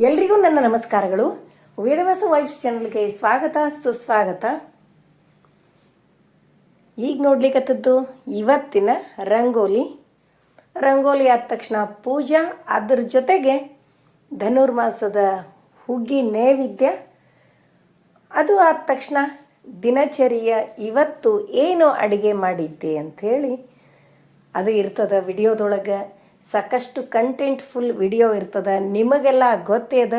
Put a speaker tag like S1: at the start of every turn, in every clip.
S1: ಎಲ್ರಿಗೂ ನನ್ನ ನಮಸ್ಕಾರಗಳು. ವೇದವಾಸ ವೈಫ್ಸ್ ಚಾನಲ್ಗೆ ಸ್ವಾಗತ, ಸುಸ್ವಾಗತ. ಈಗ ನೋಡ್ಲಿಕ್ಕತ್ತದ್ದು ಇವತ್ತಿನ ರಂಗೋಲಿ. ರಂಗೋಲಿ ಆದ ತಕ್ಷಣ ಪೂಜಾ, ಅದ್ರ ಜೊತೆಗೆ ಧನುರ್ಮಾಸದ ಹುಗ್ಗಿ ನೈವೇದ್ಯ. ಅದು ಆದ ತಕ್ಷಣ ದಿನಚರಿಯ ಇವತ್ತು ಏನು ಅಡುಗೆ ಮಾಡಿದ್ದೆ ಅಂಥೇಳಿ ಅದು ಇರ್ತದ ವಿಡಿಯೋದೊಳಗೆ. ಸಾಕಷ್ಟು ಕಂಟೆಂಟ್ ಫುಲ್ ವಿಡಿಯೋ ಇರ್ತದೆ, ನಿಮಗೆಲ್ಲ ಗೊತ್ತೇ ಅದ.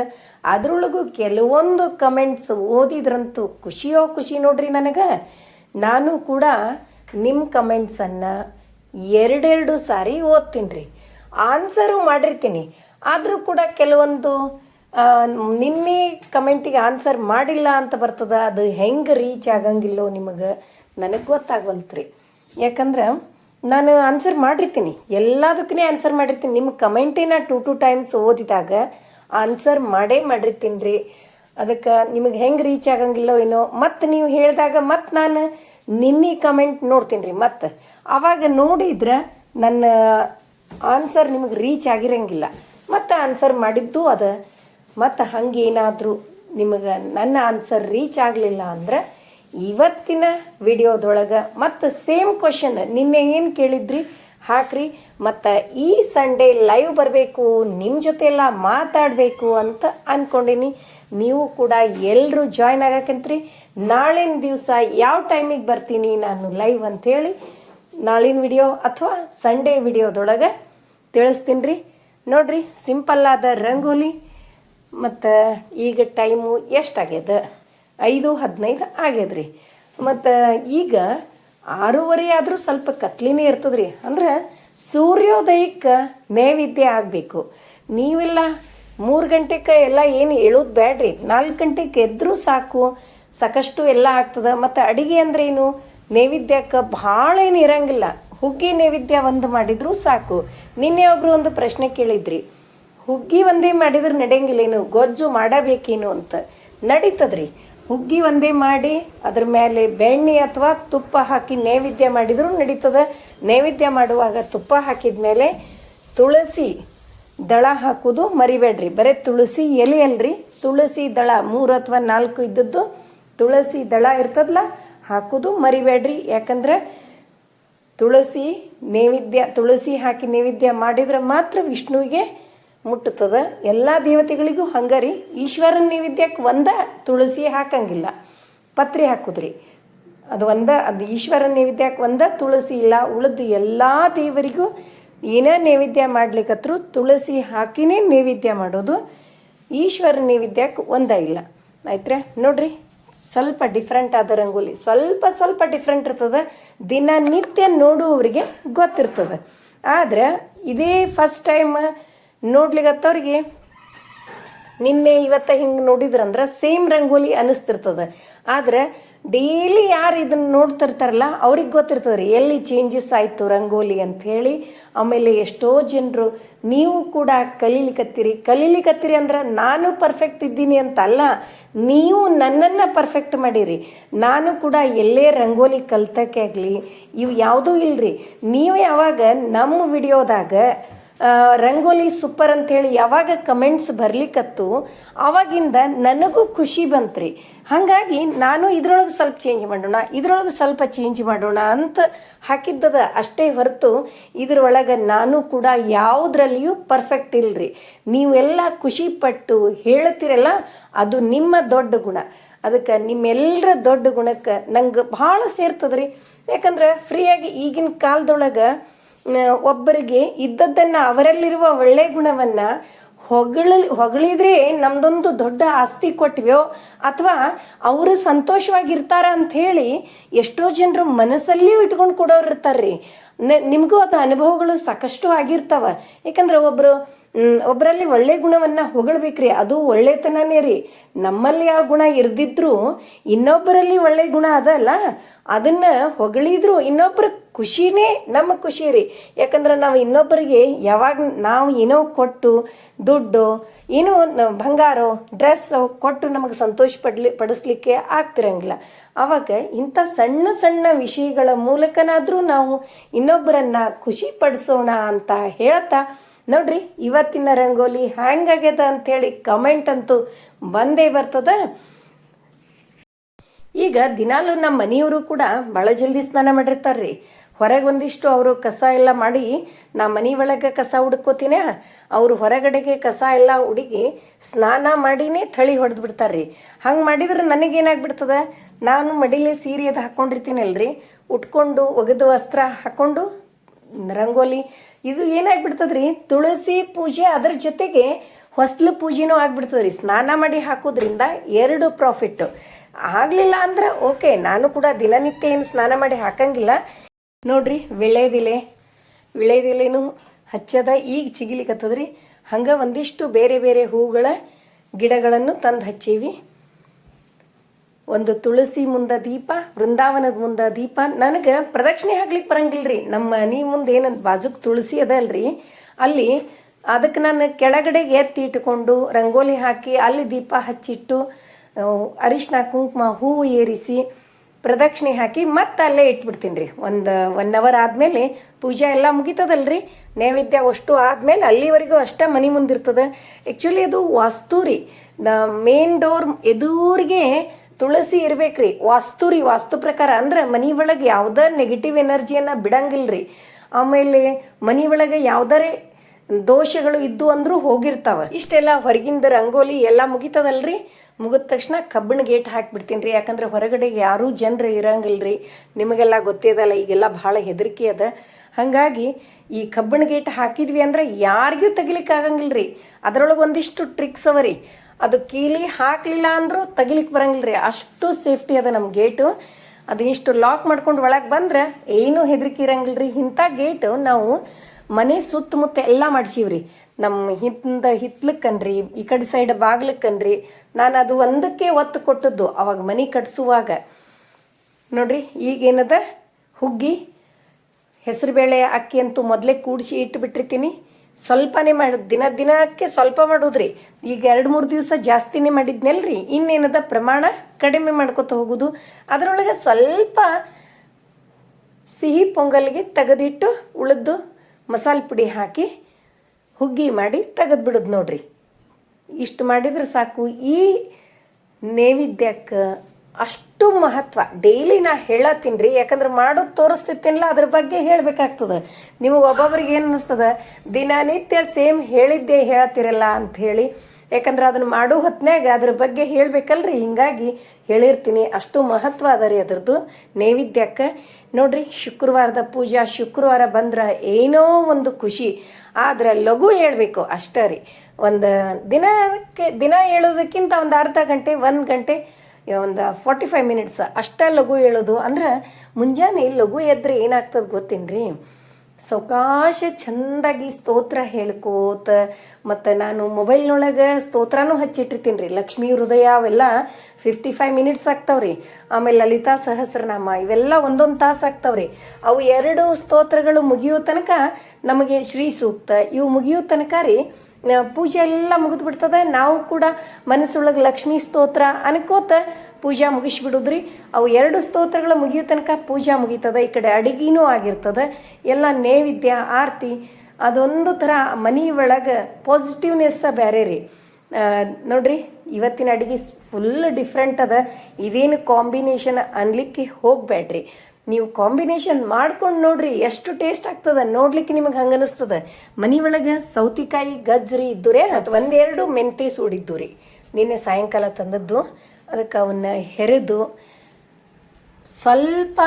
S1: ಅದರೊಳಗೂ ಕೆಲವೊಂದು ಕಮೆಂಟ್ಸ್ ಓದಿದ್ರಂತೂ ಖುಷಿಯೋ ಖುಷಿ ನೋಡ್ರಿ ನನಗೆ. ನಾನು ಕೂಡ ನಿಮ್ಮ ಕಮೆಂಟ್ಸನ್ನು ಎರಡೆರಡು ಸಾರಿ ಓದ್ತೀನಿ ರೀ ಆನ್ಸರು ಮಾಡಿರ್ತೀನಿ. ಆದರೂ ಕೂಡ ಕೆಲವೊಂದು ನಿನ್ನೆ ಕಮೆಂಟಿಗೆ ಆನ್ಸರ್ ಮಾಡಿಲ್ಲ ಅಂತ ಬರ್ತದೆ, ಅದು ಹೆಂಗೆ ರೀಚ್ ಆಗಂಗಿಲ್ಲೋ ನಿಮಗೆ ನನಗೆ ಗೊತ್ತಾಗವಲ್ತ್ರಿ. ಯಾಕಂದ್ರೆ ನಾನು ಆನ್ಸರ್ ಮಾಡಿರ್ತೀನಿ. ಎಲ್ಲದಕ್ಕೂ ಆನ್ಸರ್ ಮಾಡಿರ್ತೀನಿ. ನಿಮ್ಮ ಕಮೆಂಟಿನ ಟು ಟು ಟೈಮ್ಸ್ ಓದಿದಾಗ ಆನ್ಸರ್ ಮಾಡೇ ಮಾಡಿರ್ತೀನಿ ರೀ. ಅದಕ್ಕೆ ನಿಮಗೆ ಹೆಂಗೆ ರೀಚ್ ಆಗಂಗಿಲ್ಲೋ ಏನೋ. ಮತ್ತು ನೀವು ಹೇಳಿದಾಗ ಮತ್ತು ನಾನು ನಿನ್ನೆ ಕಮೆಂಟ್ ನೋಡ್ತೀನಿ ರೀ ಮತ್ತು. ಆವಾಗ ನೋಡಿದ್ರೆ ನನ್ನ ಆನ್ಸರ್ ನಿಮಗೆ ರೀಚ್ ಆಗಿರಂಗಿಲ್ಲ. ಮತ್ತು ಆನ್ಸರ್ ಮಾಡಿದ್ದು ಅದ. ಮತ್ತು ಹಂಗೇನಾದರೂ ನಿಮಗೆ ನನ್ನ ಆನ್ಸರ್ ರೀಚ್ ಆಗಲಿಲ್ಲ ಅಂದ್ರೆ ಇವತ್ತಿನ ವಿಡಿಯೋದೊಳಗೆ ಮತ್ತು ಸೇಮ್ ಕ್ವಶನ್ ನಿನ್ನೆ ಏನು ಕೇಳಿದ್ರಿ? ಹಾಕ್ರಿ. ಮತ್ತು ಈ ಸಂಡೇ ಲೈವ್ ಬರಬೇಕು ನಿಮ್ಮ ಜೊತೆ ಎಲ್ಲ ಮಾತಾಡಬೇಕು ಅಂತ ಅಂದ್ಕೊಂಡಿನಿ ನೀವು ಕೂಡ ಎಲ್ಲರೂ ಜಾಯ್ನ್ ಆಗಕ್ಕಂತ್ರಿ ನಾಳಿನ ದಿವಸ ಯಾವ ಟೈಮಿಗೆ ಬರ್ತೀನಿ ನಾನು ಲೈವ್ ಅಂಥೇಳಿ ನಾಳಿನ ವಿಡಿಯೋ ಅಥವಾ ಸಂಡೇ ವಿಡಿಯೋದೊಳಗೆ ತಿಳಿಸ್ತೀನಿ ರೀ ನೋಡ್ರಿ ಸಿಂಪಲ್ಲಾದ ರಂಗೋಲಿ, ಮತ್ತು ಈಗ ಟೈಮು ಎಷ್ಟಾಗ್ಯದ? ಐದು, ಹದಿನೈದು ಆಗ್ಯದ್ರಿ. ಮತ್ತು ಈಗ ಆರೂವರೆ ಆದರೂ ಸ್ವಲ್ಪ ಕತ್ಲಿನೇ ಇರ್ತದ್ರಿ. ಅಂದ್ರೆ ಸೂರ್ಯೋದಯಕ್ಕೆ ನೈವೇದ್ಯ ಆಗಬೇಕು. ನೀವೆಲ್ಲ ಮೂರು ಗಂಟೆಗೆ ಎಲ್ಲ ಏನು ಹೇಳೋದು ಬೇಡ್ರಿ ನಾಲ್ಕು ಗಂಟೆಗೆ ಎದ್ದರೂ ಸಾಕು. ಸಾಕಷ್ಟು ಎಲ್ಲ ಆಗ್ತದೆ. ಮತ್ತು ಅಡಿಗೆ ಅಂದ್ರೆ ಏನು ನೈವೇದ್ಯಕ್ಕೆ ಭಾಳ ಏನು ಇರಂಗಿಲ್ಲ. ಹುಗ್ಗಿ ನೈವೇದ್ಯ ಒಂದು ಮಾಡಿದರೂ ಸಾಕು. ನಿನ್ನೆ ಒಬ್ರು ಒಂದು ಪ್ರಶ್ನೆ ಕೇಳಿದ್ರಿ. ಹುಗ್ಗಿ ಒಂದೇ ಮಾಡಿದ್ರೆ ನಡೆಯಂಗಿಲ್ಲೇನು? ಗೊಜ್ಜು ಮಾಡಬೇಕೇನು ಅಂತ. ನಡೀತದ್ರಿ. ಹುಗ್ಗಿ ಒಂದೇ ಮಾಡಿ, ಅದ್ರ ಮೇಲೆ ಬೆಣ್ಣೆ ಅಥವಾ ತುಪ್ಪ ಹಾಕಿ ನೈವೇದ್ಯ ಮಾಡಿದರೂ ನಡೀತದ. ನೈವೇದ್ಯ ಮಾಡುವಾಗ ತುಪ್ಪ ಹಾಕಿದ ಮೇಲೆ ತುಳಸಿ ದಳ ಹಾಕೋದು ಮರಿಬೇಡ್ರಿ. ಬರೀ ತುಳಸಿ ಎಲೆ ಅಲ್ರಿ. ತುಳಸಿ ದಳ ಮೂರು ಅಥವಾ ನಾಲ್ಕು ಇದ್ದದ್ದು ತುಳಸಿ ದಳ ಇರ್ತದಲ್ಲ ಹಾಕೋದು ಮರಿಬೇಡ್ರಿ. ಯಾಕಂದ್ರೆ ತುಳಸಿ ನೈವೇದ್ಯ, ತುಳಸಿ ಹಾಕಿ ನೈವೇದ್ಯ ಮಾಡಿದ್ರೆ ಮಾತ್ರ ವಿಷ್ಣುವಿಗೆ ಮುಟ್ಟುತ್ತದೆ. ಎಲ್ಲ ದೇವತೆಗಳಿಗೂ ಹಂಗರಿ. ಈಶ್ವರನ ನೈವೇದ್ಯಕ್ಕೆ ಒಂದ ತುಳಸಿ ಹಾಕಂಗಿಲ್ಲ. ಪತ್ರಿ ಹಾಕುದ್ರಿ. ಅದು ಒಂದ, ಅದು ಈಶ್ವರನ ನೈವೇದ್ಯಕ್ಕೆ ಒಂದ ತುಳಸಿ ಇಲ್ಲ. ಉಳಿದು ಎಲ್ಲ ದೇವರಿಗೂ ಏನೇ ನೈವೇದ್ಯ ಮಾಡ್ಲಿಕ್ಕತ್ರು ತುಳಸಿ ಹಾಕಿನೇ ನೈವೇದ್ಯ ಮಾಡೋದು. ಈಶ್ವರ ನೈವೇದ್ಯಕ್ಕೆ ಒಂದ ಇಲ್ಲ. ಆಯ್ತ್ರೆ, ನೋಡ್ರಿ. ಸ್ವಲ್ಪ ಡಿಫ್ರೆಂಟ್ ಆದ ರಂಗೋಲಿ. ಸ್ವಲ್ಪ ಸ್ವಲ್ಪ ಡಿಫ್ರೆಂಟ್ ಇರ್ತದೆ. ದಿನನಿತ್ಯ ನೋಡುವವರಿಗೆ ಗೊತ್ತಿರ್ತದೆ. ಆದ್ರೆ ಇದೇ ಫಸ್ಟ್ ಟೈಮ್ ನೋಡ್ಲಿಕ್ಕತ್ತವ್ರಿಗೆ ನಿನ್ನೆ ಇವತ್ತ ಹಿಂಗೆ ನೋಡಿದ್ರಂದ್ರೆ ಸೇಮ್ ರಂಗೋಲಿ ಅನಿಸ್ತಿರ್ತದೆ ಆದ್ರೆ ಡೈಲಿ ಯಾರು ಇದನ್ನ ನೋಡ್ತಿರ್ತಾರಲ್ಲ, ಅವ್ರಿಗೆ ಗೊತ್ತಿರ್ತದೆ ರೀ ಎಲ್ಲಿ ಚೇಂಜಸ್ ಆಯಿತು ರಂಗೋಲಿ ಅಂಥೇಳಿ ಆಮೇಲೆ ಎಷ್ಟೋ ಜನರು, ನೀವು ಕೂಡ ಕಲೀಲಿಕತ್ತೀರಿ. ಕಲೀಲಿಕತ್ತೀರಿ ಅಂದ್ರೆ ನಾನು ಪರ್ಫೆಕ್ಟ್ ಇದ್ದೀನಿ ಅಂತ ಅಲ್ಲ ನೀವು ನನ್ನನ್ನು ಪರ್ಫೆಕ್ಟ್ ಮಾಡಿರಿ. ನಾನು ಕೂಡ ಎಲ್ಲೇ ರಂಗೋಲಿ ಕಲ್ತಕ್ಕೆ ಆಗಲಿ, ಇವು ಯಾವುದೂ ಇಲ್ರಿ. ನೀವು ಯಾವಾಗ ನಮ್ಮ ವಿಡಿಯೋದಾಗ ರಂಗೋಲಿ ಸೂಪರ್ ಅಂತೇಳಿ ಯಾವಾಗ ಕಮೆಂಟ್ಸ್ ಬರ್ಲಿಕ್ಕತ್ತು ಅವಾಗಿಂದ ನನಗೂ ಖುಷಿ ಬಂತ್ರಿ. ಹಾಗಾಗಿ ನಾನು ಇದ್ರೊಳಗೆ ಸ್ವಲ್ಪ ಚೇಂಜ್ ಮಾಡೋಣ, ಇದ್ರೊಳಗೆ ಸ್ವಲ್ಪ ಚೇಂಜ್ ಮಾಡೋಣ ಅಂತ ಹಾಕಿದ್ದದ ಅಷ್ಟೇ ಹೊರತು ಇದ್ರೊಳಗೆ ನಾನು ಕೂಡ ಯಾವುದ್ರಲ್ಲಿಯೂ ಪರ್ಫೆಕ್ಟ್ ಇಲ್ರಿ. ನೀವೆಲ್ಲ ಖುಷಿ ಪಟ್ಟು ಹೇಳ್ತಿರಲ್ಲ ಅದು ನಿಮ್ಮ ದೊಡ್ಡ ಗುಣ. ಅದಕ್ಕೆ ನಿಮ್ಮೆಲ್ಲರ ದೊಡ್ಡ ಗುಣಕ್ಕೆ ನಂಗೆ ಭಾಳ ಸೇರ್ತದ್ರಿ. ಯಾಕಂದ್ರೆ ಫ್ರೀಯಾಗಿ ಈಗಿನ ಕಾಲದೊಳಗೆ ಒಬ್ಬರಿಗೆ ಇದ್ದದ್ದನ್ನ ಅವರಲ್ಲಿರುವ ಒಳ್ಳೆ ಗುಣವನ್ನು ಹೊಗಳ ಹೊಗಳಿದ್ರೆ ನಮ್ದೊಂದು ದೊಡ್ಡ ಆಸ್ತಿ ಕೊಟ್ವ್ಯೋ ಅಥವಾ ಅವರು ಸಂತೋಷವಾಗಿರ್ತಾರ ಅಂತ ಹೇಳಿ ಎಷ್ಟೋ ಜನರು ಮನಸ್ಸಲ್ಲಿಯೂ ಇಟ್ಕೊಂಡು ಕೊಡೋರು ಇರ್ತಾರ್ರಿ. ನ- ನಿಮಗೂ ಅದು ಅನುಭವಗಳು ಸಾಕಷ್ಟು ಆಗಿರ್ತಾವ. ಯಾಕಂದ್ರೆ ಒಬ್ಬರು ಒಬ್ಬರಲ್ಲಿ ಒಳ್ಳೆ ಗುಣವನ್ನ ಹೊಗಳ್ಬೇಕ್ರಿ, ಅದು ಒಳ್ಳೆತನನೇ ರೀ. ನಮ್ಮಲ್ಲಿ ಆ ಗುಣ ಇರ್ದಿದ್ರು ಇನ್ನೊಬ್ಬರಲ್ಲಿ ಒಳ್ಳೆ ಗುಣ ಅದಲ್ಲ ಅದನ್ನ ಹೊಗಳಿದ್ರು ಇನ್ನೊಬ್ಬರ ಖುಷಿನೇ ನಮ್ಮ ಖುಷಿ ರೀ. ಯಾಕಂದ್ರೆ ನಾವು ಇನ್ನೊಬ್ಬರಿಗೆ ಯಾವಾಗ ನಾವು ಏನೋ ಕೊಟ್ಟು, ದುಡ್ಡು, ಏನೋ ಬಂಗಾರೋ ಡ್ರೆಸ್ಸೋ ಡ್ರೆಸ್ ಕೊಟ್ಟು ನಮಗೆ ಸಂತೋಷ ಪಡ್ಲಿ, ಪಡಿಸ್ಲಿಕ್ಕೆ ಆಗ್ತಿರಂಗಿಲ್ಲ. ಅವಾಗ ಇಂಥ ಸಣ್ಣ ಸಣ್ಣ ವಿಷಯಗಳ ಮೂಲಕನಾದರೂ ನಾವು ಇನ್ನೊಬ್ಬರನ್ನ ಖುಷಿ ಪಡಿಸೋಣ ಅಂತ ಹೇಳ್ತಾ ನೋಡ್ರಿ, ಇವತ್ತಿನ ರಂಗೋಲಿ ಹ್ಯಾಂಗಾಗ್ಯದ ಅಂಥೇಳಿ ಕಮೆಂಟ್ ಅಂತೂ ಬಂದೇ ಬರ್ತದ. ಈಗ ದಿನಾಲೂ ನಮ್ಮ ಮನೆಯವರು ಕೂಡ ಭಾಳ ಜಲ್ದಿ ಸ್ನಾನ ಮಾಡಿರ್ತಾರೆ ರೀ ಹೊರಗೆ ಒಂದಿಷ್ಟು ಅವರು ಕಸ ಎಲ್ಲ ಮಾಡಿ ನಾ ಮನೆ ಒಳಗೆ ಕಸ ಹುಡ್ಕೋತೀನಿ ಅವರು ಹೊರಗಡೆಗೆ ಕಸ ಎಲ್ಲ ಹುಡುಗಿ ಸ್ನಾನ ಮಾಡಿನೇ ಥಳಿ ಹೊಡೆದು ಬಿಡ್ತಾರೆ ರೀ ಹಂಗೆ ಮಾಡಿದ್ರೆ ನನಗೇನಾಗ್ಬಿಡ್ತದ? ನಾನು ಮಡಿಲಿ ಸೀರೆ ಅದು ಹಾಕ್ಕೊಂಡಿರ್ತೀನಲ್ರಿ ಉಟ್ಕೊಂಡು ಒಗೆದು ವಸ್ತ್ರ ಹಾಕ್ಕೊಂಡು ರಂಗೋಲಿ ಇದು ಏನಾಗ್ಬಿಡ್ತದ್ರಿ? ತುಳಸಿ ಪೂಜೆ ಅದರ ಜೊತೆಗೆ ಹೊಸ್ಲು ಪೂಜೆನೂ ಆಗ್ಬಿಡ್ತದ್ರಿ. ಸ್ನಾನ ಮಾಡಿ ಹಾಕೋದ್ರಿಂದ ಎರಡು ಪ್ರಾಫಿಟ್ಟು ಆಗಲಿಲ್ಲ ಅಂದ್ರೆ ಓಕೆ, ನಾನು ಕೂಡ ದಿನನಿತ್ಯ ಏನು ಸ್ನಾನ ಮಾಡಿ ಹಾಕಂಗಿಲ್ಲ. ನೋಡ್ರಿ, ವಿಳೆದಿಲೆ. ವಿಳೆದಿಲೆನೂ ಹಚ್ಚದ ಈಗ ಚಿಗಿಲಿಕತ್ತದ್ರಿ. ಹಂಗೆ ಒಂದಿಷ್ಟು ಬೇರೆ ಬೇರೆ ಹೂಗಳ ಗಿಡಗಳನ್ನು ತಂದು ಹಚ್ಚೀವಿ. ಒಂದು ತುಳಸಿ ಮುಂದ ದೀಪ, ವೃಂದಾವನದ ಮುಂದ ದೀಪ. ನನಗೆ ಪ್ರದಕ್ಷಿಣೆ ಹಾಕ್ಲಿಕ್ಕೆ ಬರಂಗಿಲ್ರಿ. ನಮ್ಮ ಮನೆ ಮುಂದೆ ಏನಂತ ಬಾಜುಕ್ ತುಳಸಿ ಅದ ಅಲ್ರಿ. ಅಲ್ಲಿ ಅದಕ್ಕೆ ನಾನು ಕೆಳಗಡೆಗೆ ಎತ್ತಿ ಇಟ್ಕೊಂಡು ರಂಗೋಲಿ ಹಾಕಿ ಅಲ್ಲಿ ದೀಪ ಹಚ್ಚಿಟ್ಟು ಅರಿಶಿನ ಕುಂಕುಮ ಹೂವು ಏರಿಸಿ ಪ್ರದಕ್ಷಿಣೆ ಹಾಕಿ ಮತ್ತೆ ಅಲ್ಲೇ ಇಟ್ಬಿಡ್ತೀನಿ ರೀ ಒಂದು ಒನ್ ಅವರ್ ಆದಮೇಲೆ ಪೂಜೆ ಎಲ್ಲ ಮುಗಿತದಲ್ರಿ. ನೈವೇದ್ಯ ಅಷ್ಟು ಆದಮೇಲೆ ಅಲ್ಲಿವರೆಗೂ ಅಷ್ಟೇ ಮನೆ ಮುಂದಿರ್ತದೆ ಆ್ಯಕ್ಚುಲಿ ಅದು ವಾಸ್ತು ರೀ ಮೇನ್ ಡೋರ್ ಎದುರಿಗೆ ತುಳಸಿ ಇರ್ಬೇಕ್ರಿ. ವಾಸ್ತು ರೀ, ವಾಸ್ತು ಪ್ರಕಾರ. ಅಂದ್ರೆ ಮನೆ ಒಳಗೆ ಯಾವುದೇ ನೆಗೆಟಿವ್ ಎನರ್ಜಿಯನ್ನು ಬಿಡಂಗಿಲ್ರಿ. ಆಮೇಲೆ ಮನೆ ಒಳಗೆ ಯಾವ್ದಾರೆ ದೋಷಗಳು ಇದ್ದು ಅಂದ್ರೂ ಹೋಗಿರ್ತಾವ. ಇಷ್ಟೆಲ್ಲ ಹೊರಗಿಂದ ರಂಗೋಲಿ ಎಲ್ಲ ಮುಗಿತದಲ್ರಿ. ಮುಗಿದ ತಕ್ಷಣ ಕಬ್ಬಿಣ ಗೇಟ್ ಹಾಕ್ಬಿಡ್ತೀನಿ ರೀ ಯಾಕಂದ್ರೆ ಹೊರಗಡೆ ಯಾರೂ ಜನರು ಇರಂಗಿಲ್ರಿ. ನಿಮಗೆಲ್ಲ ಗೊತ್ತಿದಲ್ಲ, ಈಗೆಲ್ಲ ಭಾಳ ಹೆದರಿಕೆ ಅದ. ಹಾಗಾಗಿ ಈ ಕಬ್ಬಿಣ ಗೇಟ್ ಹಾಕಿದ್ವಿ ಅಂದ್ರೆ ಯಾರಿಗೂ ತೆಗಿಲಿಕ್ಕೆ ಆಗಂಗಿಲ್ಲ ರೀ ಅದರೊಳಗೆ ಒಂದಿಷ್ಟು ಟ್ರಿಕ್ಸ್ ಅವರಿ ಅದು ಕೀಲಿ ಹಾಕಲಿಲ್ಲ ಅಂದರೂ ತೆಗಿಲಿಕ್ಕೆ ಬರಂಗಿಲ್ಲ ರೀ ಅಷ್ಟು ಸೇಫ್ಟಿ ಅದ ನಮ್ಮ ಗೇಟು ಅದು ಇಷ್ಟು ಲಾಕ್ ಮಾಡ್ಕೊಂಡು ಒಳಗೆ ಬಂದ್ರೆ ಏನೂ ಹೆದರಿಕೆ ರೀ ಇಂಥ ಗೇಟು ನಾವು ಮನೆ ಸುತ್ತಮುತ್ತ ಎಲ್ಲ ಮಾಡ್ಸೀವ್ರಿ. ನಮ್ಮ ಹಿಂದ ಹಿತ್ಲಕ್ಕನ್ರಿ, ಈ ಕಡೆ ಸೈಡ್ ಬಾಗ್ಲಕ್ಕನ್ರಿ. ನಾನು ಅದು ಒಂದಕ್ಕೆ ಒತ್ತು ಕೊಟ್ಟದ್ದು ಅವಾಗ ಮನೆ ಕಟ್ಸುವಾಗ. ನೋಡ್ರಿ, ಈಗೇನದ? ಹುಗ್ಗಿ ಹೆಸರುಬೇಳೆ ಅಕ್ಕಿ ಅಂತೂ ಮೊದಲೇ ಕೂಡಿಸಿ ಇಟ್ಟುಬಿಟ್ಟಿರ್ತೀನಿ ಸ್ವಲ್ಪನೇ ಮಾಡೋದು ದಿನ ದಿನಕ್ಕೆ ಸ್ವಲ್ಪ ಮಾಡೋದ್ರಿ. ಈಗ ಎರಡು, ಮೂರು ದಿವಸ ಜಾಸ್ತಿನೇ ಮಾಡಿದ್ನಲ್ರಿ. ಇನ್ನೇನದ ಪ್ರಮಾಣ ಕಡಿಮೆ ಮಾಡ್ಕೊತ ಹೋಗುದು. ಅದರೊಳಗೆ ಸ್ವಲ್ಪ ಸಿಹಿ ಪೊಂಗಲ್ಗೆ ತೆಗೆದಿಟ್ಟು ಉಳಿದು ಮಸಾಲೆ ಪುಡಿ ಹಾಕಿ ಹುಗ್ಗಿ ಮಾಡಿ ತೆಗೆದು ಬಿಡೋದು ನೋಡ್ರಿ. ಇಷ್ಟು ಮಾಡಿದ್ರೆ ಸಾಕು. ಈ ನೈವೇದ್ಯಕ್ಕೆ ಅಷ್ಟು ಮಹತ್ವ. ಡೈಲಿ ನಾ ಹೇಳತ್ತೀನಿ ರೀ, ಯಾಕಂದ್ರೆ ಮಾಡೋದು ತೋರಿಸ್ತಿತ್ತಿನಲ್ಲ, ಅದ್ರ ಬಗ್ಗೆ ಹೇಳಬೇಕಾಗ್ತದೆ. ನಿಮಗೆ ಒಬ್ಬೊಬ್ರಿಗೆ ಏನು ಅನ್ನಿಸ್ತದ ದಿನನಿತ್ಯ ಸೇಮ್ ಹೇಳಿದ್ದೇ ಹೇಳತ್ತಿರಲ್ಲ ಅಂತ ಹೇಳಿ, ಯಾಕಂದ್ರೆ ಅದನ್ನು ಮಾಡೋ ಹೊತ್ನ್ಯಾಗ ಅದ್ರ ಬಗ್ಗೆ ಹೇಳಬೇಕಲ್ರಿ. ಹಿಂಗಾಗಿ ಹೇಳಿರ್ತೀನಿ. ಅಷ್ಟು ಮಹತ್ವ ಅದ ರೀ ಅದ್ರದ್ದು ನೈವೇದ್ಯಕ್ಕೆ. ನೋಡ್ರಿ, ಶುಕ್ರವಾರದ ಪೂಜಾ, ಶುಕ್ರವಾರ ಬಂದ್ರೆ ಏನೋ ಒಂದು ಖುಷಿ. ಆದ್ರೆ ಲಘು ಹೇಳಬೇಕು ಅಷ್ಟೇ ರೀ. ಒಂದು ದಿನಕ್ಕೆ, ದಿನ ಹೇಳೋದಕ್ಕಿಂತ ಒಂದು ಅರ್ಧ ಗಂಟೆ, ಒಂದು ಗಂಟೆ ಒಂದು ಫಾರ್ಟಿ ಫೈವ್ ಮಿನಿಟ್ಸ್ ಅಷ್ಟೇ ಲಘು ಹೇಳೋದು ಅಂದ್ರೆ, ಮುಂಜಾನೆ ಲಘು ಎದ್ರೆ ಏನಾಗ್ತದೆ ಗೊತ್ತೇನ್ರಿ? ಸಾವಕಾಶ ಚಂದಾಗಿ ಸ್ತೋತ್ರ ಹೇಳ್ಕೋತ, ಮತ್ತು ನಾನು ಮೊಬೈಲ್ನೊಳಗೆ ಸ್ತೋತ್ರನೂ ಹಚ್ಚಿಟ್ಟಿರ್ತೀನಿ ರೀ ಲಕ್ಷ್ಮೀ ಹೃದಯ ಅವೆಲ್ಲ ಫಿಫ್ಟಿ ಫೈವ್ ಮಿನಿಟ್ಸ್ ಆಗ್ತಾವ್ರಿ. ಆಮೇಲೆ ಲಲಿತಾ ಸಹಸ್ರನಾಮ, ಇವೆಲ್ಲ ಒಂದೊಂದು ತಾಸು ಆಗ್ತಾವ್ರಿ. ಅವು ಎರಡು ಸ್ತೋತ್ರಗಳು ಮುಗಿಯೋ ತನಕ ನಮಗೆ ಶ್ರೀ ಸೂಕ್ತ. ಇವು ಮುಗಿಯೋ ತನಕ ರೀ ಪೂಜೆ ಎಲ್ಲ ಮುಗಿದು ಬಿಡ್ತದೆ ನಾವು ಕೂಡ ಮನಸ್ಸೊಳಗೆ ಲಕ್ಷ್ಮೀ ಸ್ತೋತ್ರ ಅನ್ಕೋತ ಪೂಜಾ ಮುಗಿಸ್ಬಿಡುದ್ರಿ. ಅವು ಎರಡು ಸ್ತೋತ್ರಗಳು ಮುಗಿಯೋ ತನಕ ಪೂಜಾ ಮುಗೀತದೆ. ಈ ಕಡೆ ಅಡಿಗೆನೂ ಆಗಿರ್ತದೆ. ಎಲ್ಲ ನೈವೇದ್ಯ, ಆರತಿ, ಅದೊಂದು ಥರ ಮನೆ ಒಳಗೆ ಪಾಸಿಟಿವ್ನೆಸ್ಸ ಬೇರೆ ರೀ. ನೋಡ್ರಿ. ಇವತ್ತಿನ ಅಡುಗೆ ಫುಲ್ ಡಿಫ್ರೆಂಟ್ ಅದ. ಇದೇನು ಕಾಂಬಿನೇಷನ್ ಅನ್ಲಿಕ್ಕೆ ಹೋಗಬೇಡ್ರಿ ನೀವು ಕಾಂಬಿನೇಷನ್ ಮಾಡ್ಕೊಂಡು ನೋಡ್ರಿ, ಎಷ್ಟು ಟೇಸ್ಟ್ ಆಗ್ತದ ನೋಡ್ಲಿಕ್ಕೆ ನಿಮಗೆ ಹಂಗೆ ಅನಿಸ್ತದ. ಮನೆ ಒಳಗೆ ಸೌತಿಕಾಯಿ, ಗಜ್ರಿ ಇದ್ದುರೆ ಅದು ಒಂದೆರಡು ಮೆಂತೆ ಸೂಡಿದ್ದು ರೀ ನಿನ್ನೆ ಸಾಯಂಕಾಲ ತಂದದ್ದು. ಅದಕ್ಕೆ ಅವನ್ನ ಹೆರೆದು ಸ್ವಲ್ಪ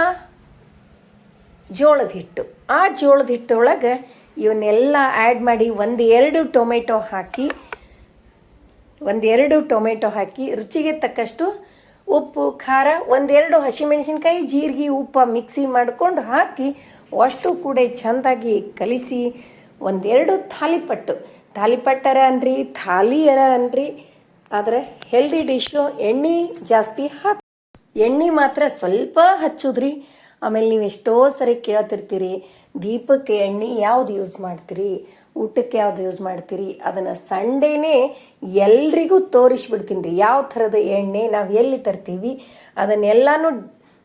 S1: ಜೋಳದ ಹಿಟ್ಟು. ಆ ಜೋಳದ ಹಿಟ್ಟೊಳಗೆ ಇವನ್ನೆಲ್ಲ ಆ್ಯಡ್ ಮಾಡಿ ಒಂದು ಎರಡು ಟೊಮೆಟೊ ಹಾಕಿ ಒಂದೆರಡು ಟೊಮೆಟೊ ಹಾಕಿ, ರುಚಿಗೆ ತಕ್ಕಷ್ಟು ಉಪ್ಪು, ಖಾರ, ಒಂದೆರಡು ಹಸಿಮೆಣಸಿನ್ಕಾಯಿ, ಜೀರಿಗೆ, ಉಪ್ಪು ಮಿಕ್ಸಿ ಮಾಡ್ಕೊಂಡು ಹಾಕಿ, ಅಷ್ಟು ಕೂಡ ಚೆಂದಾಗಿ ಕಲಿಸಿ, ಒಂದೆರಡು ಥಾಲಿಪಟ್ಟು. ಥಾಲಿಪಟ್ಟರ ಅನ್ರಿ, ಥಾಲಿಯರ ಅನ್ರಿ, ಆದರೆ ಹೆಲ್ದಿ ಡಿಶ್ಶು ಎಣ್ಣೆ ಜಾಸ್ತಿ ಹಾಕಿ ಎಣ್ಣೆ ಮಾತ್ರ ಸ್ವಲ್ಪ ಹಚ್ಚುದ್ರಿ. ಆಮೇಲೆ ನೀವು ಎಷ್ಟೋ ಸರಿ ಕೇಳ್ತಿರ್ತೀರಿ, ದೀಪಕ್ಕೆ ಎಣ್ಣೆ ಯಾವ್ದು ಯೂಸ್ ಮಾಡ್ತೀರಿ? ಊಟಕ್ಕೆ ಯಾವ್ದು ಯೂಸ್ ಮಾಡ್ತೀರಿ? ಅದನ್ನು ಸಂಡೇನೇ ಎಲ್ರಿಗೂ ತೋರಿಸ್ಬಿಡ್ತೀನಿ ರೀ. ಯಾವ ಥರದ ಎಣ್ಣೆ ನಾವು ಎಲ್ಲಿ ತರ್ತೀವಿ? ಅದನ್ನೆಲ್ಲನೂ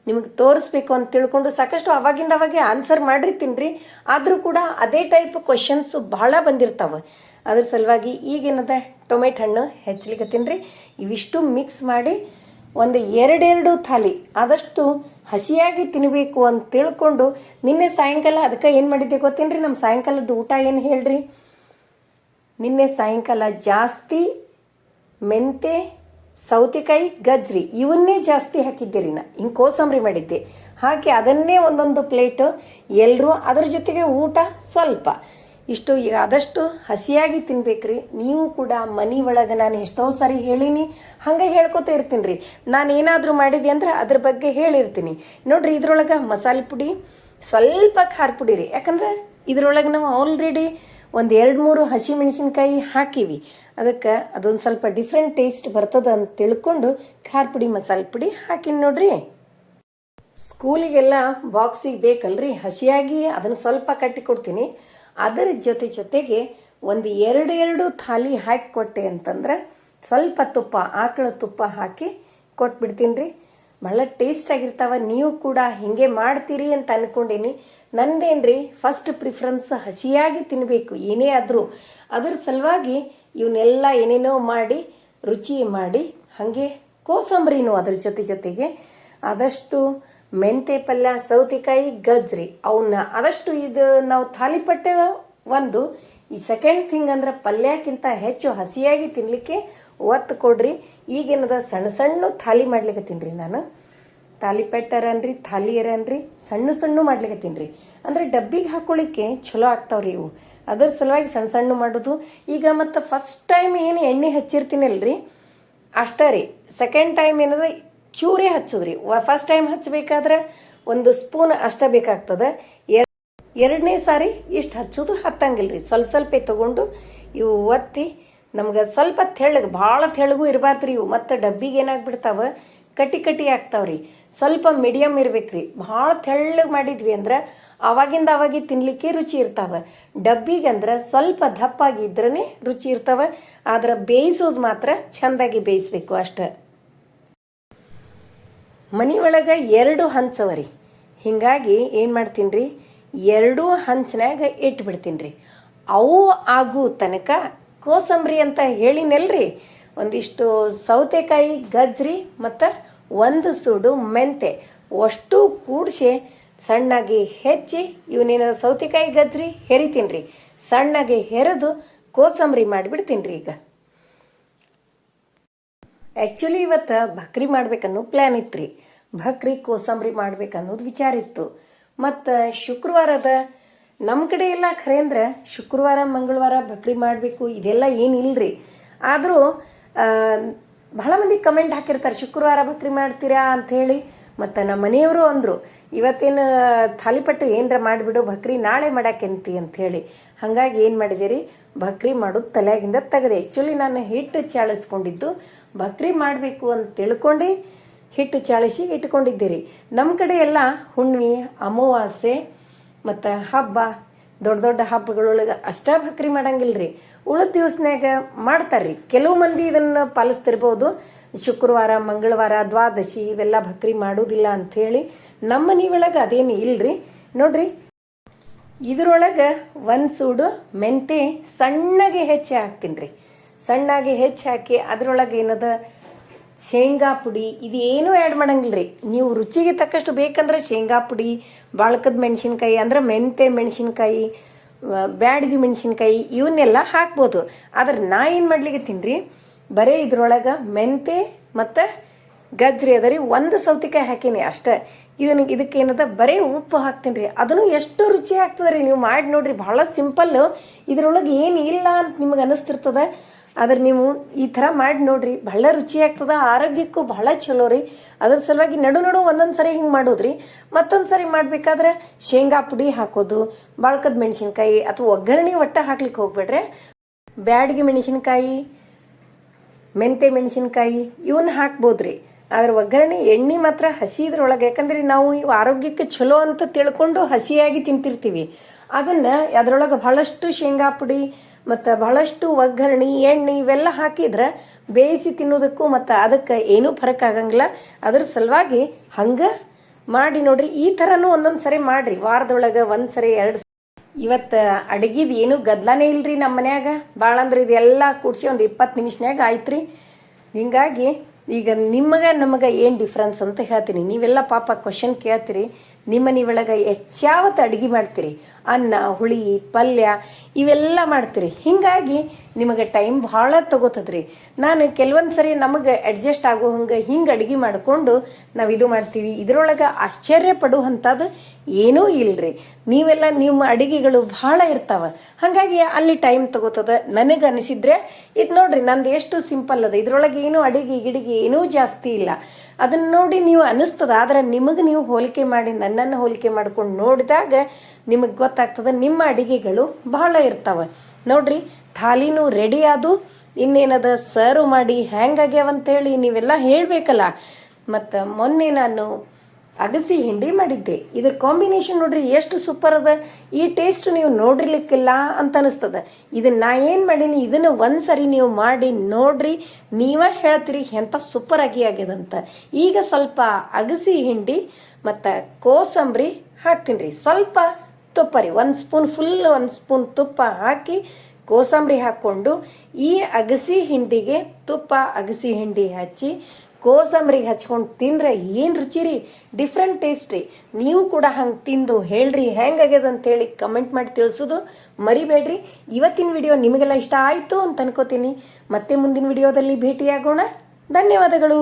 S1: ನಿಮಗೆ ತೋರಿಸ್ಬೇಕು ಅಂತ ತಿಳ್ಕೊಂಡು ಸಾಕಷ್ಟು ಅವಾಗಿಂದ ಅವಾಗೆ ಆನ್ಸರ್ ಮಾಡಿರ್ತೀನಿ ರೀ. ಆದರೂ ಕೂಡ ಅದೇ ಟೈಪ್ ಕ್ವಶನ್ಸು ಬಹಳ ಬಂದಿರ್ತಾವೆ. ಅದ್ರ ಸಲುವಾಗಿ ಈಗೇನದ? ಟೊಮೆಟೊ ಹಣ್ಣು ಹೆಚ್ಚಲಿಕ್ಕೆ ತಿನ್ರಿ ಇವಿಷ್ಟು ಮಿಕ್ಸ್ ಮಾಡಿ ಒಂದು ಎರಡೆರಡು ಥಾಲಿ ಆದಷ್ಟು ಹಸಿಯಾಗಿ ತಿನ್ನಬೇಕು ಅಂತ ತಿಳ್ಕೊಂಡು ನಿನ್ನೆ ಸಾಯಂಕಾಲ ಅದಕ್ಕೆ ಏನು ಮಾಡಿದ್ದೆ ಗೊತ್ತೇನ್ರಿ? ನಮ್ಮ ಸಾಯಂಕಾಲದ ಊಟ ಏನು ಹೇಳ್ರಿ? ನಿನ್ನೆ ಸಾಯಂಕಾಲ ಜಾಸ್ತಿ ಮೆಂತೆ, ಸೌತೆಕಾಯಿ, ಗಜ್ರಿ ಇವನ್ನೇ ಜಾಸ್ತಿ ಹಾಕಿದ್ದೆ ರೀ ನಾ. ಹಿಂಗೆ ಕೋಸಂಬರಿ ಮಾಡಿದ್ದೆ. ಹಾಕಿ ಅದನ್ನೇ ಒಂದೊಂದು ಪ್ಲೇಟು ಎಲ್ಲರೂ ಅದ್ರ ಜೊತೆಗೆ ಊಟ ಸ್ವಲ್ಪ. ಇಷ್ಟು ಈಗ ಆದಷ್ಟು ಹಸಿಯಾಗಿ ತಿನ್ಬೇಕ್ರಿ. ನೀವು ಕೂಡ ಮನೆ ಒಳಗೆ ನಾನು ಎಷ್ಟೋ ಸಾರಿ ಹೇಳೀನಿ, ಹಂಗೆ ಹೇಳ್ಕೊತ ಇರ್ತೀನಿ ರೀ ನಾನು ಏನಾದರೂ ಮಾಡಿದೆ ಅಂದ್ರೆ ಅದ್ರ ಬಗ್ಗೆ ಹೇಳಿರ್ತೀನಿ. ನೋಡ್ರಿ, ಇದ್ರೊಳಗೆ ಮಸಾಲೆ ಪುಡಿ, ಸ್ವಲ್ಪ ಖಾರ ಪುಡಿ ರೀ. ಯಾಕಂದ್ರೆ ಇದ್ರೊಳಗೆ ನಾವು ಆಲ್ರೆಡಿ ಒಂದು ಎರಡು ಮೂರು ಹಸಿ ಮೆಣಸಿನ್ಕಾಯಿ ಹಾಕಿವಿ. ಅದಕ್ಕೆ ಅದೊಂದು ಸ್ವಲ್ಪ ಡಿಫ್ರೆಂಟ್ ಟೇಸ್ಟ್ ಬರ್ತದ ಅಂತ ತಿಳ್ಕೊಂಡು ಖಾರ ಪುಡಿ, ಮಸಾಲೆ ಪುಡಿ ಹಾಕಿನಿ ನೋಡ್ರಿ. ಸ್ಕೂಲಿಗೆಲ್ಲ ಬಾಕ್ಸಿಗೆ ಬೇಕಲ್ರಿ? ಹಸಿಯಾಗಿ ಅದನ್ನು ಸ್ವಲ್ಪ ಕಟ್ಟಿ ಕೊಡ್ತೀನಿ. ಅದರ ಜೊತೆ ಜೊತೆಗೆ ಒಂದು ಎರಡು ಎರಡು ಥಾಲಿ ಹಾಕಿ ಕೊಟ್ಟೆ ಅಂತಂದ್ರೆ ಸ್ವಲ್ಪ ತುಪ್ಪ, ಆಕಳ ತುಪ್ಪ ಹಾಕಿ ಕೊಟ್ಬಿಡ್ತೀನಿ ರೀ ಭಾಳ ಟೇಸ್ಟ್ ಆಗಿರ್ತಾವ. ನೀವು ಕೂಡ ಹಿಂಗೆ ಮಾಡ್ತೀರಿ ಅಂತ ಅನ್ಕೊಂಡೀನಿ. ನಂದೇನ್ರಿ ಫಸ್ಟ್ ಪ್ರಿಫರೆನ್ಸ್ ಹಸಿಯಾಗಿ ತಿನ್ನಬೇಕು ಏನೇ ಆದರೂ. ಅದ್ರ ಸಲುವಾಗಿ ಇವನ್ನೆಲ್ಲ ಏನೇನೋ ಮಾಡಿ, ರುಚಿ ಮಾಡಿ, ಹಾಗೆ ಕೋಸಂಬರಿನೂ ಅದ್ರ ಜೊತೆ ಜೊತೆಗೆ ಆದಷ್ಟು ಮೆಂತೆ ಪಲ್ಯ, ಸೌತೆಕಾಯಿ, ಗಜ್ರಿ. ಅವನ್ನ ಆದಷ್ಟು ಇದು ನಾವು ಥಾಲಿಪಟ್ಟೆ ಒಂದು, ಈ ಸೆಕೆಂಡ್ ಥಿಂಗ್ ಅಂದ್ರೆ ಪಲ್ಯಕ್ಕಿಂತ ಹೆಚ್ಚು ಹಸಿಯಾಗಿ ತಿನ್ನಲಿಕ್ಕೆ ಒತ್ತು ಕೊಡ್ರಿ. ಈಗೇನದ ಸಣ್ಣ ಸಣ್ಣ ಥಾಲಿ ಮಾಡ್ಲಿಕ್ಕೆ ರೀ ನಾನು. ತಾಲಿಪೆಟ್ಟರ ಅನ್ರಿ ಥಾಲಿಯರ ಅನ್ರಿ ಸಣ್ಣ ಸಣ್ಣ ಮಾಡ್ಲಿಕ್ಕೆ ರೀ ಅಂದ್ರೆ ಡಬ್ಬಿಗೆ ಹಾಕೊಳ್ಳಿಕ್ಕೆ ಚಲೋ ಆಗ್ತಾವ್ರಿ ಇವು. ಅದ್ರ ಸಲುವಾಗಿ ಸಣ್ಣ ಸಣ್ಣ ಮಾಡೋದು. ಈಗ ಮತ್ತು ಫಸ್ಟ್ ಟೈಮ್ ಏನು ಎಣ್ಣೆ ಹಚ್ಚಿರ್ತೀನಲ್ರಿ? ಅಷ್ಟೇ ರೀ. ಸೆಕೆಂಡ್ ಟೈಮ್ ಏನದ ಚೂರೇ ಹಚ್ಚೋದ್ರಿ. ಫಸ್ಟ್ ಟೈಮ್ ಹಚ್ಚಬೇಕಾದ್ರೆ ಒಂದು ಸ್ಪೂನ್ ಅಷ್ಟೇ ಬೇಕಾಗ್ತದೆ. ಎರಡನೇ ಸಾರಿ ಇಷ್ಟು ಹಚ್ಚೋದು ಹತ್ತಂಗಿಲ್ಲ ರೀ ಸ್ವಲ್ಪ ಸ್ವಲ್ಪ ತೊಗೊಂಡು ಇವು ಒತ್ತಿ ನಮ್ಗೆ ಸ್ವಲ್ಪ ತೆಳ್ಳಗೆ, ಭಾಳ ತೆಳ್ಳಗೂ ಇರಬಾರ್ದು ರೀ ಇವು. ಮತ್ತು ಡಬ್ಬಿಗೆ ಏನಾಗ್ಬಿಡ್ತಾವೆ? ಕಟ್ಟಿ ಕಟ್ಟಿ ಆಗ್ತಾವ್ರಿ. ಸ್ವಲ್ಪ ಮೀಡಿಯಮ್ ಇರ್ಬೇಕ್ರಿ. ಭಾಳ ತೆಳ್ಳಗೆ ಮಾಡಿದ್ವಿ ಅಂದ್ರೆ ಅವಾಗಿಂದ ಅವಾಗಿ ತಿನ್ನಲಿಕ್ಕೆ ರುಚಿ ಇರ್ತಾವೆ. ಡಬ್ಬಿಗೆ ಅಂದ್ರೆ ಸ್ವಲ್ಪ ದಪ್ಪಾಗಿ ಇದ್ರೇ ರುಚಿ ಇರ್ತಾವೆ. ಆದ್ರೆ ಬೇಯಿಸೋದು ಮಾತ್ರ ಚೆಂದಾಗಿ ಬೇಯಿಸ್ಬೇಕು ಅಷ್ಟೇ. ಮನೆ ಒಳಗೆ ಎರಡು ಹಂಚವರಿ. ಹೀಗಾಗಿ ಏನು ಮಾಡ್ತೀನಿ ರೀ ಎರಡೂ ಹಂಚಿನಾಗ ಇಟ್ಬಿಡ್ತೀನಿ ರೀ ಅವು ಆಗು ತನಕ ಕೋಸಂಬರಿ ಅಂತ ಹೇಳಿನಲ್ರಿ. ಒಂದಿಷ್ಟು ಸೌತೆಕಾಯಿ, ಗಜ್ರಿ ಮತ್ತು ಒಂದು ಸೂಡು ಮೆಂತೆ ಅಷ್ಟು ಕೂಡಿಸಿ ಸಣ್ಣಾಗಿ ಹೆಚ್ಚಿ ಇವನೇನ ಸೌತೆಕಾಯಿ, ಗಜ್ರಿ ಹೆರಿತೀನಿ ರೀ ಸಣ್ಣಗೆ ಹೆರೆದು ಕೋಸಂಬರಿ ಮಾಡಿಬಿಡ್ತೀನಿ ರೀ ಈಗ. ಆ್ಯಕ್ಚುಲಿ ಇವತ್ತು ಭಕ್ರಿ ಮಾಡ್ಬೇಕನ್ನೋ ಪ್ಲ್ಯಾನ್ ಇತ್ತು ರೀ ಭಕ್ರಿ, ಕೋಸಂಬರಿ ಮಾಡ್ಬೇಕನ್ನೋದು ವಿಚಾರ ಇತ್ತು. ಮತ್ತು ಶುಕ್ರವಾರದ ನಮ್ಮ ಕಡೆ ಎಲ್ಲ ಖರೆ ಅಂದ್ರೆ ಶುಕ್ರವಾರ, ಮಂಗಳವಾರ ಬಕ್ರಿ ಮಾಡಬೇಕು, ಇದೆಲ್ಲ ಏನಿಲ್ಲರಿ ಆದರೂ ಬಹಳ ಮಂದಿ ಕಮೆಂಟ್ ಹಾಕಿರ್ತಾರೆ, ಶುಕ್ರವಾರ ಬಕ್ರಿ ಮಾಡ್ತೀರಾ? ಅಂಥೇಳಿ ಮತ್ತು ನಮ್ಮ ಮನೆಯವರು ಅಂದರು, ಇವತ್ತೇನು ಥಾಲಿಪಟ್ಟು ಏನರ ಮಾಡಿಬಿಡು ಬಕ್ರಿ ನಾಳೆ ಮಾಡಾಕೆಂತಿ ಅಂಥೇಳಿ ಹಾಗಾಗಿ ಏನು ಮಾಡಿದಿರಿ? ಬಕ್ರಿ ಮಾಡೋದು ತಲೆಯಾಗಿಂದ ತೆಗೆದೆ. ಆ್ಯಕ್ಚುಲಿ ನಾನು ಹಿಟ್ಟು ಚಾಳಿಸ್ಕೊಂಡಿದ್ದು ಭಕ್ರಿ ಮಾಡಬೇಕು ಅಂತ ತಿಳ್ಕೊಂಡು ಹಿಟ್ಟು ಚಾಳಿಸಿ ಇಟ್ಕೊಂಡಿದ್ದೀರಿ. ನಮ್ಮ ಕಡೆ ಎಲ್ಲ ಹುಣ್ಣಿಮೆ ಅಮಾವಾಸ್ಯೆ ಮತ್ತು ಹಬ್ಬ, ದೊಡ್ಡ ದೊಡ್ಡ ಹಬ್ಬಗಳೊಳಗೆ ಅಷ್ಟೇ ಬಕ್ರಿ ಮಾಡಂಗಿಲ್ಲ ರೀ ಉಳಿದ ದಿವಸನಾಗ ಮಾಡ್ತಾರೆ ರೀ ಕೆಲವು ಮಂದಿ ಇದನ್ನು ಪಾಲಿಸ್ತಿರ್ಬೋದು. ಶುಕ್ರವಾರ, ಮಂಗಳವಾರ, ದ್ವಾದಶಿ ಇವೆಲ್ಲ ಬಕ್ರಿ ಮಾಡೋದಿಲ್ಲ ಅಂಥೇಳಿ ನಮ್ಮ ಮನೆ ಒಳಗೆ ಅದೇನು ಇಲ್ಲರಿ ನೋಡ್ರಿ, ಇದರೊಳಗೆ ಒಂದು ಸೂಡು ಮೆಂತೆ ಸಣ್ಣಗೆ ಹೆಚ್ಚಿ ಹಾಕ್ತೀನಿ ರೀ ಸಣ್ಣಗೆ ಹೆಚ್ಚು ಹಾಕಿ ಅದರೊಳಗೆ ಏನದ? ಶೇಂಗಾ ಪುಡಿ. ಇದೇನೂ ಆ್ಯಡ್ ಮಾಡಂಗಿಲ್ಲ ರೀ ನೀವು ರುಚಿಗೆ ತಕ್ಕಷ್ಟು ಬೇಕಂದ್ರೆ ಶೇಂಗಾ ಪುಡಿ, ಬಾಳ್ಕದ ಮೆಣಸಿನ್ಕಾಯಿ ಅಂದ್ರೆ ಮೆಂತೆ ಮೆಣಸಿನ್ಕಾಯಿ ಬ್ಯಾಡಗಿ ಮೆಣಸಿನ್ಕಾಯಿ ಇವನ್ನೆಲ್ಲ ಹಾಕ್ಬೋದು. ಆದ್ರೆ ನಾ ಏನು ಮಾಡ್ಲಿಕ್ಕೆ ತಿನ್ರಿ ಬರೀ ಇದ್ರೊಳಗೆ ಮೆಂತೆ ಮತ್ತು ಗಜ್ರಿ ಅದ ರೀ ಒಂದು ಸೌತಿಕಾಯಿ ಹಾಕೀನಿ ಅಷ್ಟೇ. ಇದನ್ನ ಇದಕ್ಕೆ ಏನದ? ಬರೀ ಉಪ್ಪು ಹಾಕ್ತೀನಿ ರೀ. ಅದನ್ನು ಎಷ್ಟು ರುಚಿ ಆಗ್ತದೆ ರೀ? ನೀವು ಮಾಡಿ ನೋಡಿರಿ ಭಾಳ ಸಿಂಪಲ್ಲು ಇದ್ರೊಳಗೆ ಏನು ಇಲ್ಲ ಅಂತ ನಿಮಗೆ ಅನ್ನಿಸ್ತಿರ್ತದೆ ಆದ್ರೆ ನೀವು ಈ ಥರ ಮಾಡಿ ನೋಡ್ರಿ ಭಾಳ ರುಚಿ ಆಗ್ತದೆ, ಆರೋಗ್ಯಕ್ಕೂ ಭಾಳ ಚಲೋ ರೀ. ಅದ್ರ ಸಲುವಾಗಿ ನಡು ನಡು ಒಂದೊಂದು ಸರಿ ಹಿಂಗೆ ಮಾಡೋದ್ರಿ. ಮತ್ತೊಂದು ಸರಿ ಮಾಡಬೇಕಾದ್ರೆ ಶೇಂಗಾ ಪುಡಿ ಹಾಕೋದು, ಬಾಳ್ಕದ ಮೆಣಸಿನ್ಕಾಯಿ ಅಥವಾ ಒಗ್ಗರಣೆ ಒಟ್ಟ ಹಾಕ್ಲಿಕ್ಕೆ ಹೋಗ್ಬೇಡ್ರೆ. ಬ್ಯಾಡಿಗೆ ಮೆಣಸಿನ್ಕಾಯಿ, ಮೆಂತೆ ಮೆಣಸಿನ್ಕಾಯಿ ಇವನ್ನ ಹಾಕ್ಬೋದು ರೀ ಆದ್ರೆ ಒಗ್ಗರಣೆ ಎಣ್ಣೆ ಮಾತ್ರ ಹಸಿ ಇದ್ರೊಳಗೆ ಯಾಕಂದ್ರೆ ನಾವು ಇವು ಆರೋಗ್ಯಕ್ಕೆ ಚಲೋ ಅಂತ ತಿಳ್ಕೊಂಡು ಹಸಿಯಾಗಿ ತಿಂತಿರ್ತೀವಿ. ಅದನ್ನು ಅದರೊಳಗೆ ಬಹಳಷ್ಟು ಶೇಂಗಾ ಪುಡಿ ಮತ್ತು ಬಹಳಷ್ಟು ಒಗ್ಗರಣೆ, ಎಣ್ಣೆ ಇವೆಲ್ಲ ಹಾಕಿದ್ರೆ ಬೇಯಿಸಿ ತಿನ್ನೋದಕ್ಕೂ ಮತ್ತು ಅದಕ್ಕೆ ಏನೂ ಫರಕ್ ಆಗಂಗಿಲ್ಲ. ಅದ್ರ ಸಲುವಾಗಿ ಹಂಗೆ ಮಾಡಿ ನೋಡ್ರಿ, ಈ ಥರನೂ ಒಂದೊಂದು ಸರಿ ಮಾಡಿರಿ. ವಾರದೊಳಗೆ ಒಂದು ಸರಿ, ಎರಡು ಇವತ್ತು ಅಡಗಿದ ಏನು ಗದ್ಲಾನೇ ಇಲ್ರಿ ನಮ್ಮ ಮನ್ಯಾಗ. ಭಾಳ ಅಂದ್ರೆ ಇದೆಲ್ಲ ಕೂಡಿಸಿ ಒಂದು ಇಪ್ಪತ್ತು ನಿಮಿಷನ್ಯಾಗ ಆಯ್ತು ಹಿಂಗಾಗಿ ಈಗ ನಿಮಗೆ ನಮಗೆ ಏನು ಡಿಫ್ರೆನ್ಸ್ ಅಂತ ಹೇಳ್ತೀನಿ. ನೀವೆಲ್ಲ ಪಾಪ ಕ್ವಶನ್ ಕೇಳ್ತೀರಿ. ನಿಮ್ಮ ನೀವೊಳಗೆ ಹೆಚ್ಚಾವತ್ತು ಅಡುಗೆ ಮಾಡ್ತೀರಿ? ಅನ್ನ, ಹುಳಿ, ಪಲ್ಯ, ಇವೆಲ್ಲ ಮಾಡ್ತೀರಿ. ಹಿಂಗಾಗಿ ನಿಮಗೆ ಟೈಮ್ ಭಾಳ ತಗೋತದ್ರಿ. ನಾನು ಕೆಲವೊಂದು ಸರಿ ನಮಗೆ ಅಡ್ಜಸ್ಟ್ ಆಗೋ ಹಂಗೆ ಹಿಂಗೆ ಅಡುಗೆ ಮಾಡಿಕೊಂಡು ನಾವು ಇದು ಮಾಡ್ತೀವಿ. ಇದರೊಳಗೆ ಆಶ್ಚರ್ಯ ಪಡುವಂಥದ್ದು ಏನೂ ಇಲ್ರಿ. ನೀವೆಲ್ಲ ನಿಮ್ಮ ಅಡುಗೆಗಳು ಭಾಳ ಇರ್ತಾವೆ. ಹಾಗಾಗಿ ಅಲ್ಲಿ ಟೈಮ್ ತಗೋತದ. ನನಗೆ ಅನಿಸಿದ್ರೆ, ಇದು ನೋಡ್ರಿ, ನಂದು ಎಷ್ಟು ಸಿಂಪಲ್ ಅದ. ಇದ್ರೊಳಗೆ ಏನು ಅಡಿಗೆ, ಗಿಡಿಗೆ ಏನೂ ಜಾಸ್ತಿ ಇಲ್ಲ. ಅದನ್ನ ನೋಡಿ ನೀವು ಅನಿಸ್ತದ, ಆದ್ರೆ ನಿಮಗೆ ನೀವು ಹೋಲಿಕೆ ಮಾಡಿ, ನನ್ನನ್ನು ಹೋಲಿಕೆ ಮಾಡ್ಕೊಂಡು ನೋಡಿದಾಗ ನಿಮಗೆ ಗೊತ್ತಾಗ್ತದೆ, ನಿಮ್ಮ ಅಡಿಗೆಗಳು ಬಹಳ ಇರ್ತಾವೆ. ನೋಡ್ರಿ, ಥಾಲಿನೂ ರೆಡಿ ಆದು, ಇನ್ನೇನದ ಸರ್ವ್ ಮಾಡಿ ಹ್ಯಾಂಗಾಗ್ಯಾವಂತೇಳಿ ನೀವೆಲ್ಲ ಹೇಳಬೇಕಲ್ಲ. ಮತ್ತು ಮೊನ್ನೆ ನಾನು ಅಗಸಿ ಹಿಂಡಿ ಮಾಡಿದ್ದೆ. ಇದ್ರ ಕಾಂಬಿನೇಷನ್ ನೋಡ್ರಿ ಎಷ್ಟು ಸೂಪರ್ ಅದ. ಈ ಟೇಸ್ಟ್ ನೀವು ನೋಡಿರ್ಲಿಕ್ಕಿಲ್ಲ ಅಂತ ಅನಿಸ್ತದ. ಇದನ್ನ ನಾ ಏನು ಮಾಡೀನಿ, ಇದನ್ನ ಒಂದು ಸರಿ ನೀವು ಮಾಡಿ ನೋಡ್ರಿ, ನೀವೇ ಹೇಳ್ತೀರಿ ಎಂಥ ಸೂಪರ್ ಆಗಿ ಆಗ್ಯದಂತ ಈಗ ಸ್ವಲ್ಪ ಅಗಸಿ ಹಿಂಡಿ ಮತ್ತು ಕೋಸಂಬರಿ ಹಾಕ್ತೀನಿ ರೀ ಸ್ವಲ್ಪ ತುಪ್ಪ ರೀ, ಒಂದು ಸ್ಪೂನ್ ಫುಲ್ ಒಂದು ಸ್ಪೂನ್ ತುಪ್ಪ ಹಾಕಿ ಕೋಸಂಬರಿ ಹಾಕ್ಕೊಂಡು ಈ ಅಗಸಿ ಹಿಂಡಿಗೆ ತುಪ್ಪ ಅಗಸಿ ಹಿಂಡಿ ಹಚ್ಚಿ ಕೋಸಂಬರಿಗೆ ಹಚ್ಕೊಂಡು ತಿಂದರೆ ಏನು ರುಚಿ ರೀ? ಡಿಫ್ರೆಂಟ್ ಟೇಸ್ಟ್ ರೀ. ನೀವು ಕೂಡ ಹಂಗೆ ತಿಂದು ಹೇಳ್ರಿ ಅಂತ ಹೇಳಿ ಕಮೆಂಟ್ ಮಾಡಿ ತಿಳಿಸೋದು ಮರಿಬೇಡ್ರಿ. ಇವತ್ತಿನ ವಿಡಿಯೋ ನಿಮಗೆಲ್ಲ ಇಷ್ಟ ಆಯಿತು ಅಂತ ಅನ್ಕೋತೀನಿ. ಮತ್ತೆ ಮುಂದಿನ ವಿಡಿಯೋದಲ್ಲಿ ಭೇಟಿಯಾಗೋಣ. ಧನ್ಯವಾದಗಳು.